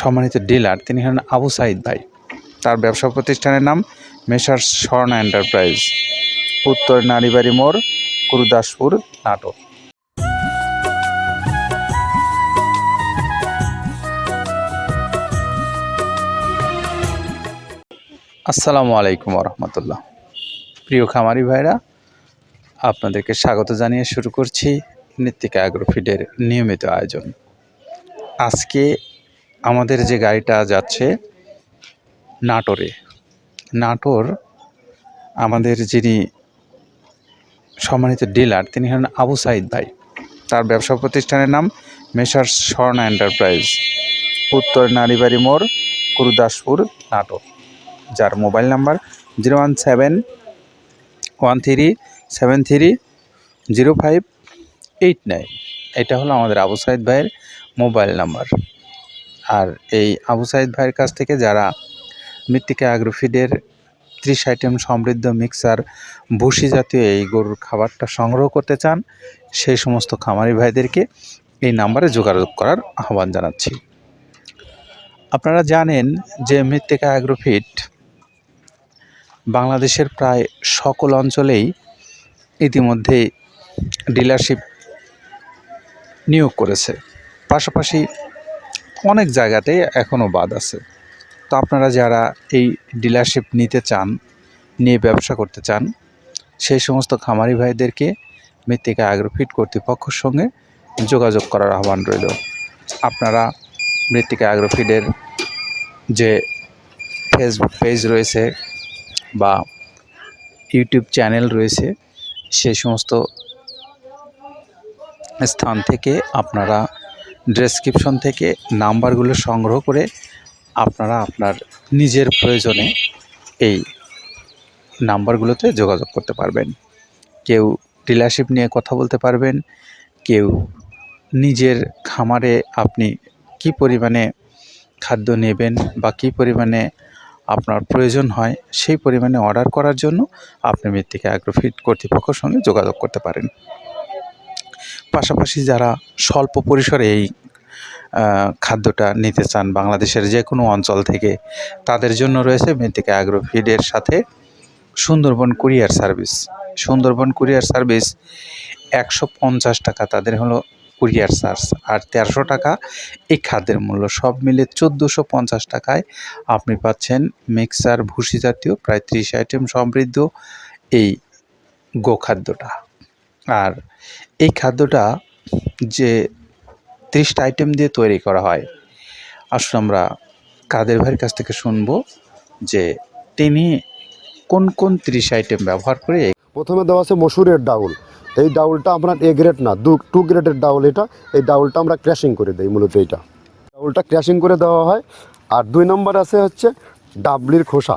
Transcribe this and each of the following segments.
সম্মানিত ডিলার, তিনি হলেন আবু সাইদ ভাই। তার ব্যবসা প্রতিষ্ঠানের নাম মেসার্স স্বর্ণ এন্টারপ্রাইজ। উত্তর নারীবাড়ি মোড়, গুরুদাসপুর নাটক আসসালামু আলাইকুম রহমতুল্লাহ প্রিয় খামারি ভাইরা, আপনাদেরকে স্বাগত জানিয়ে শুরু করছি নৃত্তিকা অ্যাগ্রোফিডের নিয়মিত আয়োজন। আজকে আমাদের যে গাড়িটা যাচ্ছে নাটোরে। নাটোর আমাদের যিনি সম্মানিত ডিলার, তিনি হলেন আবু সাইদ ভাই। তার ব্যবসা প্রতিষ্ঠানের নাম মেসার্স স্বর্ণা এন্টারপ্রাইজ, উত্তর নারীবাড়ি মোড়, গুরুদাসপুর, নাটোর। যার mobile number zero one seven one three seven three zero five eight nine. এটা হলো আমাদের আবু সাইদ ভাইয়ের মোবাইল নাম্বার। আর এই আবু সাইদ ভাইয়ের কাছ থেকে যারা মৃত্তিকা অ্যাগ্রোফিডের ত্রিশ আইটেম সমৃদ্ধ মিক্সার ভুসি জাতীয় এই গরুর খাবারটা সংগ্রহ করতে চান, সেই সমস্ত খামারি ভাইদেরকে এই নাম্বারে যোগাযোগ করার আহ্বান জানাচ্ছি। আপনারা জানেন যে মৃত্তিকা অ্যাগ্রোফিট বাংলাদেশের প্রায় সকল অঞ্চলেই ইতিমধ্যে ডিলারশিপ নিয়োগ করেছে। পাশাপাশি অনেক জায়গাতে এখনও বাদ আছে। তো আপনারা যারা এই ডিলারশিপ নিতে চান, নিয়ে ব্যবসা করতে চান, সেই সমস্ত খামারি ভাইদেরকে মৃত্তিকা অ্যাগ্রোফিট কর্তৃপক্ষের সঙ্গে যোগাযোগ করার আহ্বান রইল। আপনারা মৃত্তিকা অ্যাগ্রোফিডের যে ফেসবুক পেজ রয়েছে বা ইউটিউব চ্যানেল রয়েছে, সেই সমস্ত স্থান থেকে আপনারা ডেসক্রিপশন থেকে নাম্বারগুলো সংগ্রহ করে আপনারা আপনার নিজের প্রয়োজনে এই নাম্বারগুলোতে যোগাযোগ করতে পারবেন। কেউ ডিলারশিপ নিয়ে কথা বলতে পারবেন, কেউ নিজের খামারে আপনি কি পরিমাণে খাদ্য নেবেন বা কী পরিমাণে আপনার প্রয়োজন হয় সেই পরিমাণে অর্ডার করার জন্য আপনি মৃত্তিকা অ্যাগ্রোফিট কর্তৃপক্ষের সঙ্গে যোগাযোগ করতে পারেন। পাশাপাশি যারা স্বল্প পরিসরে এই খাদ্যটা নিতে চান বাংলাদেশের যে কোনো অঞ্চল থেকে, তাদের জন্য রয়েছে মৃত্তিকা অ্যাগ্রোফিডের সাথে Sundarban courier service. Sundarban courier service একশো পঞ্চাশ টাকা, তাদের হলো কুরিয়ার চার্জ। আর তেরোশো টাকা এই খাদ্যের মূল্য, সব মিলে চোদ্দোশো পঞ্চাশ টাকায় আপনি পাচ্ছেন মিক্সার, ভুসি জাতীয়, প্রায় ত্রিশ আইটেম সমৃদ্ধ এই গোখাদ্যটা। আর এই খাদ্যটা যে ত্রিশটা আইটেম দিয়ে তৈরি করা হয় আসলে আমরা কাদের ভাইয়ের কাছ থেকে শুনব যে তিনি কোন কোন ত্রিশ আইটেম ব্যবহার করে প্রথমে দেওয়া আছে মসুরের ডাউল। এই ডাউলটা আপনার এ গ্রেড না, দু টু গ্রেডের ডাউল এটা। এই ডাউলটা আমরা ক্র্যাশিং করে দিই, মূলত এইটা। ডাউলটা ক্র্যাশিং করে দেওয়া হয়। আর দুই নম্বর আছে হচ্ছে ডাবলির খোসা।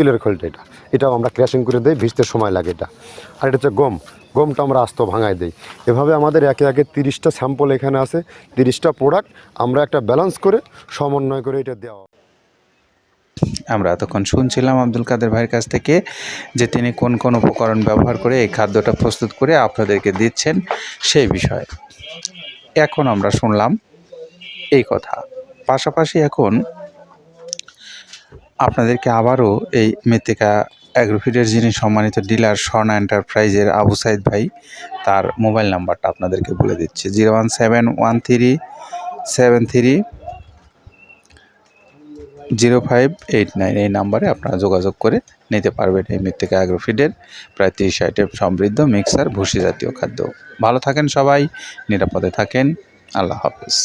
তিলের খোলটা এটা। এটাও আমরা ক্র্যাশিং করে দিই, ভিজতে সময় লাগে এটা। আর এটা হচ্ছে গম। গমটা আমরা আস্ত ভাঙায় দিই। এভাবে আমাদের একে একে তিরিশটা স্যাম্পল এখানে আছে, তিরিশটা প্রোডাক্ট আমরা একটা ব্যালেন্স করে সমন্বয় করে এটা দেওয়া। আমরা এতক্ষণ শুনছিলাম আব্দুল কাদের ভাইয়ের কাছ থেকে যে তিনি কোন কোন উপকরণ ব্যবহার করে এই খাদ্যটা প্রস্তুত করে আপনাদেরকে দিচ্ছেন সেই বিষয়ে। এখন আমরা শুনলাম এই কথা। পাশাপাশি এখন আপনাদেরকে আবারও এই মৃত্তিকা অ্যাগ্রোফিডের যিনি সম্মানিত ডিলার স্বর্ণা এন্টারপ্রাইজের আবু সাইদ ভাই, তার মোবাইল নাম্বারটা আপনাদেরকে বলে দিচ্ছি। Zero one seven one three seven three zero five eight nine এই নাম্বারে আপনারা যোগাযোগ করে নিতে পারবেন এই মৃত্তিকা অ্যাগ্রোফিডের প্রায় তিরিশ আইটেম সমৃদ্ধ মিক্সার ভুসি জাতীয় খাদ্য। ভালো থাকেন সবাই, নিরাপদে থাকেন। আল্লাহ হাফিজ।